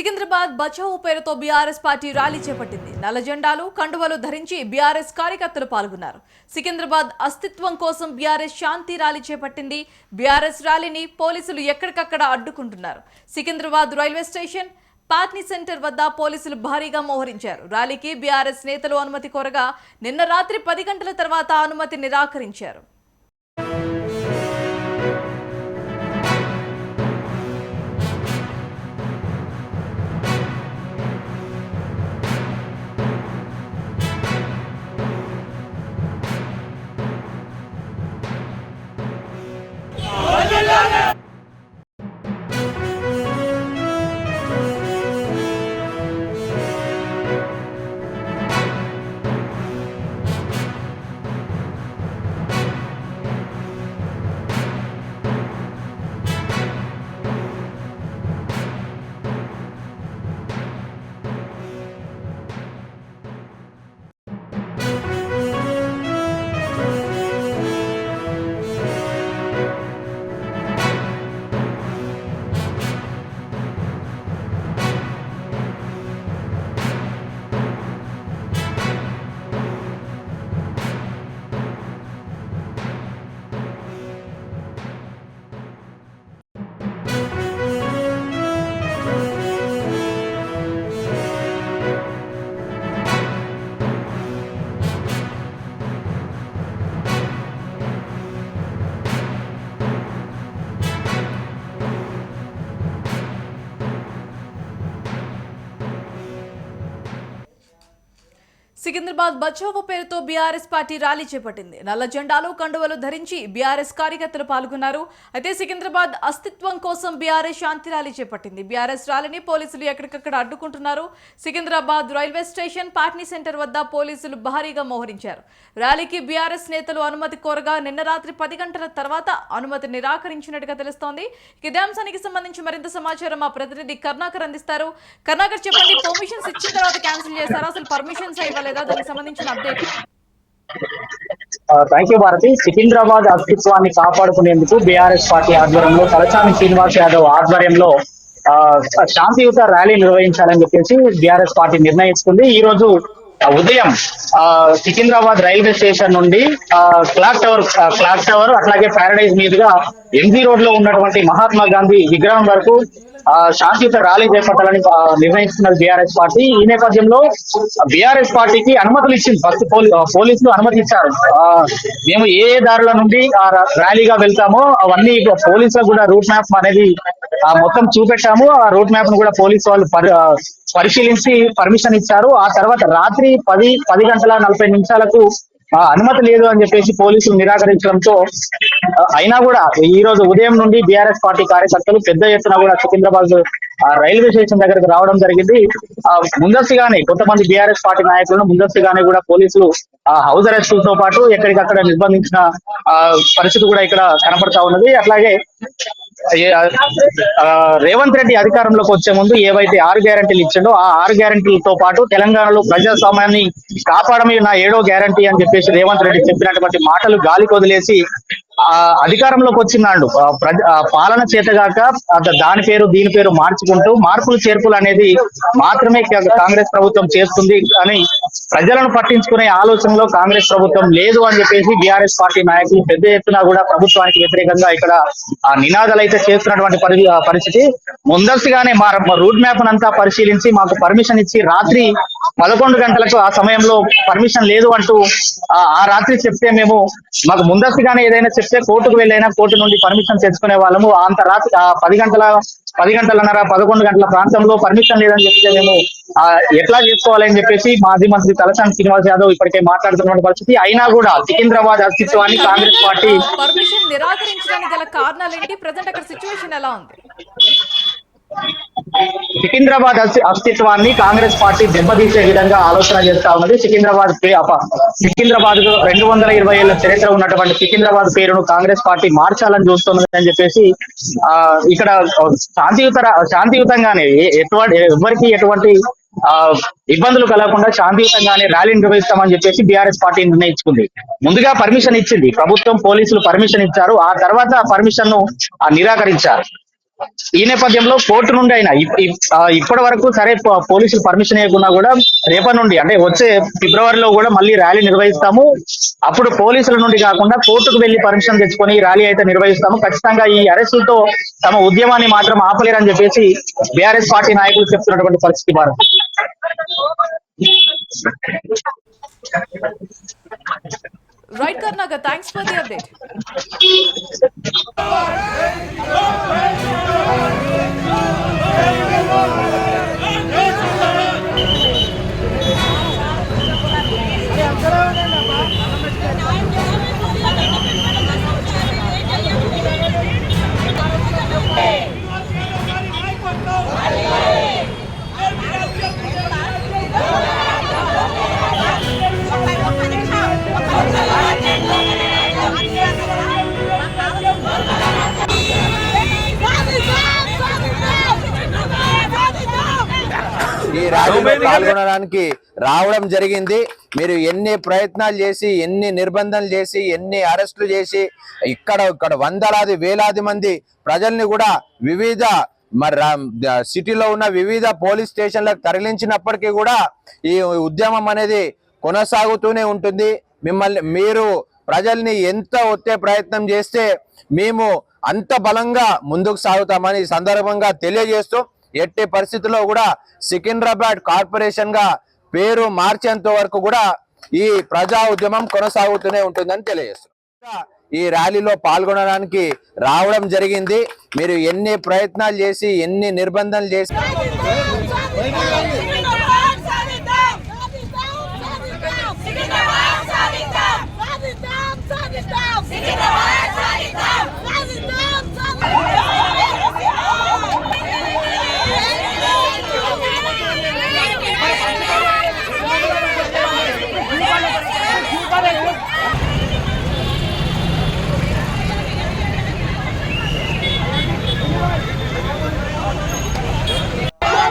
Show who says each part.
Speaker 1: సికింద్రాబాద్ బచావు పేరుతో BRS party rally చేపట్టింది. నల్ల జెండాలు కండువలు ధరించి బీఆర్ఎస్ కార్యకర్తలు పాల్గొన్నారు. సికింద్రాబాద్ అస్తిత్వం కోసం బీఆర్ఎస్ శాంతి ర్యాలీ చేపట్టింది. బీఆర్ఎస్ ర్యాలీని పోలీసులు ఎక్కడికక్కడ అడ్డుకుంటున్నారు. Secunderabad railway station Patny centre వద్ద పోలీసులు భారీగా మోహరించారు. ర్యాలీకి బీఆర్ఎస్ నేతలు అనుమతి కోరగా నిన్న రాత్రి పది గంటల తర్వాత అనుమతి నిరాకరించారు. Yeah! సికింద్రాబాద్ బచావో పేరుతో బీఆర్ఎస్ పార్టీ ర్యాలీ చేపట్టింది. నల్ల జెండాలు కండువలు ధరించి బీఆర్ఎస్ కార్యకర్తలు పాల్గొన్నారు. అయితే సికింద్రాబాద్ అస్తిత్వం కోసం బీఆర్ఎస్ శాంతి ర్యాలీ చేపట్టింది. బీఆర్ఎస్ ర్యాలీని పోలీసులు ఎక్కడికక్కడ అడ్డుకుంటున్నారు. Secunderabad railway station Patny centre వద్ద పోలీసులు భారీగా మోహరించారు. ర్యాలీకి బీఆర్ఎస్ నేతలు అనుమతి కోరగా నిన్న రాత్రి పది గంటల తర్వాత అనుమతి నిరాకరించినట్టుగా తెలుస్తోంది. ఇక ఇదే అంశానికి సంబంధించి మరింత సమాచారం మా ప్రతినిధి కర్ణాకర్ అందిస్తారు. కర్ణాకర్ చెప్పండి పర్మిషన్స్ ఇచ్చిన తర్వాత క్యాన్సిల్ చేస్తారు? అసలు పర్మిషన్స్ ఇవ్వలేదు? దానికి సంబంధించిన update
Speaker 2: thank you Bharathi. Secunderabad అస్తిత్వాన్ని కాపాడుకునేందుకు బీఆర్ఎస్ పార్టీ ఆధ్వర్యంలో తలచాని శ్రీనివాస్ యాదవ్ ఆధ్వర్యంలో ఆ, శాంతియుత ర్యాలీ నిర్వహించాలని చెప్పేసి బీఆర్ఎస్ పార్టీ నిర్ణయించుకుంది. ఈ రోజు ఉదయం ఆ, సికింద్రాబాద్ రైల్వే స్టేషన్ నుండి క్లాక్ టవర్ క్లాక్ టవర్ అట్లాగే ప్యారడైజ్ మీదుగా ఎంజీ రోడ్లో ఉన్నటువంటి మహాత్మా గాంధీ విగ్రహం వరకు శాంతియుత ర్యాలీ చేపట్టాలని నిర్ణయిస్తున్నది బీఆర్ఎస్ పార్టీ. ఈ నేపథ్యంలో బీఆర్ఎస్ పార్టీకి అనుమతులు ఇచ్చింది. ఫస్ట్ పోలీసులు అనుమతి ఇచ్చారు. మేము ఏ ఏ దారుల నుండి ఆ ర్యాలీగా వెళ్తామో అవన్నీ పోలీసులకు కూడా రూట్ మ్యాప్ అనేది ఆ, మొత్తం చూపెట్టాము. ఆ రూట్ మ్యాప్ను కూడా పోలీసు వాళ్ళు పరిశీలించి పర్మిషన్ ఇచ్చారు. ఆ తర్వాత రాత్రి పది పది గంటల నలభై నిమిషాలకు అనుమతి లేదు అని చెప్పేసి పోలీసులు నిరాకరించడంతో అయినా కూడా ఈ రోజు ఉదయం నుండి బీఆర్ఎస్ పార్టీ కార్యకర్తలు పెద్ద ఎత్తున కూడా సికింద్రాబాద్ ఆ, రైల్వే స్టేషన్ దగ్గరకు రావడం జరిగింది. ఆ, ముందస్తుగానే కొంతమంది బీఆర్ఎస్ పార్టీ నాయకులను ముందస్తుగానే కూడా పోలీసులు ఆ, హౌస్ అరెస్టులతో పాటు ఎక్కడికక్కడ నిర్బంధించిన ఆ, పరిస్థితి కూడా ఇక్కడ కనపడతా ఉన్నది. అట్లాగే రేవంత్ రెడ్డి అధికారంలోకి వచ్చే ముందు ఏవైతే ఆరు గ్యారంటీలు ఇచ్చిండో ఆ ఆరు గ్యారంటీలతో పాటు తెలంగాణలో ప్రజాస్వామ్యాన్ని కాపాడమే నా ఏడో గ్యారంటీ అని చెప్పేసి రేవంత్ రెడ్డి చెప్పినటువంటి మాటలు గాలికి వదిలేసి అధికారంలోకి వచ్చినాడు. ప్రజ- పాలన చేతగాక దాని పేరు దీని పేరు మార్చుకుంటూ మార్పులు చేర్పులు అనేది మాత్రమే కాంగ్రెస్ ప్రభుత్వం చేస్తుంది అని ప్రజలను పట్టించుకునే ఆలోచనలో కాంగ్రెస్ ప్రభుత్వం లేదు అని చెప్పేసి బీఆర్ఎస్ పార్టీ నాయకులు పెద్ద ఎత్తున కూడా ప్రభుత్వానికి వ్యతిరేకంగా ఇక్కడ ఆ నినాదాలు అయితే చేస్తున్నటువంటి పరి పరిస్థితి ముందస్తుగానే మా రూట్ మ్యాప్ అంతా పరిశీలించి మాకు పర్మిషన్ ఇచ్చి రాత్రి పదకొండు గంటలకు ఆ సమయంలో పర్మిషన్ లేదు అంటూ ఆ ఆ రాత్రి చెప్తే మేము మాకు ముందస్తుగానే ఏదైనా చెప్తే కోర్టుకు వెళ్ళైనా కోర్టు నుండి పర్మిషన్ తెచ్చుకునే వాళ్ళము అంత రాత్రి ఆ పది గంటల పది గంటలన్నర పదకొండు గంటల ప్రాంతంలో పర్మిషన్ లేదని చెప్తే మేము ఎట్లా చేసుకోవాలని చెప్పేసి మాజీ మంత్రి తలసాని శ్రీనివాస్ యాదవ్ ఇప్పటికే మాట్లాడుతున్న పరిస్థితి అయినా కూడా సికింద్రాబాద్ అస్తిత్వాన్ని కాంగ్రెస్ పార్టీ
Speaker 1: పర్మిషన్ నిరాకరించడానికి గల కారణాలు ఏంటి ప్రజెంట్ అక్కడ సిచ్యువేషన్ ఎలా ఉంది
Speaker 2: సికింద్రాబాద్ అస్తిత్వాన్ని కాంగ్రెస్ పార్టీ దెబ్బతీసే విధంగా ఆలోచన చేస్తా ఉన్నది సికింద్రాబాద్ సికింద్రాబాద్ రెండు వందల ఇరవై ఏళ్ళ చరిత్ర ఉన్నటువంటి సికింద్రాబాద్ పేరును కాంగ్రెస్ పార్టీ మార్చాలని చూస్తున్నది అని చెప్పేసి ఆ ఇక్కడ శాంతియుత శాంతియుతంగానే ఎటువంటి ఎవరికి ఎటువంటి ఆ ఇబ్బందులు కలగకుండా శాంతియుతంగానే ర్యాలీ నిర్వహిస్తామని చెప్పేసి బీఆర్ఎస్ పార్టీ నిర్ణయించుకుంది. ముందుగా పర్మిషన్ ఇచ్చింది. ప్రభుత్వం పోలీసులు పర్మిషన్ ఇచ్చారు. ఆ తర్వాత పర్మిషన్ను ఆ, నిరాకరించారు. ఈ నేపథ్యంలో కోర్టు నుండి అయినా ఇప్- ఇప్- ఆ, ఇప్పటి వరకు సరే పోలీసులు పర్మిషన్ ఇవ్వకున్నా కూడా రేపటి నుండి అంటే వచ్చే ఫిబ్రవరిలో కూడా మళ్ళీ ర్యాలీ నిర్వహిస్తాము. అప్పుడు పోలీసుల నుండి కాకుండా కోర్టుకు వెళ్ళి పర్మిషన్ తెచ్చుకొని ఈ ర్యాలీ అయితే నిర్వహిస్తాము. ఖచ్చితంగా ఈ అరెస్టులతో తమ ఉద్యమాన్ని మాత్రం ఆపలేరని చెప్పేసి బీఆర్ఎస్ పార్టీ నాయకులు చెప్తున్నటువంటి పరిస్థితి Bharat
Speaker 1: right Karnakar thanks for the update
Speaker 3: ర్యాలీలో పాల్గొనడానికి రావడం జరిగింది. మీరు ఎన్ని ప్రయత్నాలు చేసి ఎన్ని నిర్బంధాలు చేసి ఎన్ని అరెస్టులు చేసి ఇక్కడ ఇక్కడ వందలాది వేలాది మంది ప్రజల్ని కూడా వివిధ మరి సిటీలో ఉన్న వివిధ పోలీస్ స్టేషన్లకు తరలించినప్పటికీ కూడా ఈ ఉద్యమం అనేది కొనసాగుతూనే ఉంటుంది. మిమ్మల్ని మీరు ప్రజల్ని ఎంత ఒత్తే ప్రయత్నం చేస్తే మేము అంత బలంగా ముందుకు సాగుతామని సందర్భంగా తెలియజేస్తూ ఎట్టి పరిస్థితుల్లో కూడా సికింద్రాబాద్ కార్పొరేషన్గా పేరు మార్చేంత వరకు కూడా ఈ ప్రజా ఉద్యమం కొనసాగుతూనే ఉంటుందని తెలియజేస్తున్నాం ఈ ర్యాలీలో పాల్గొనడానికి రావడం జరిగింది. మీరు ఎన్ని ప్రయత్నాలు చేసి ఎన్ని నిర్బంధాలు చేసి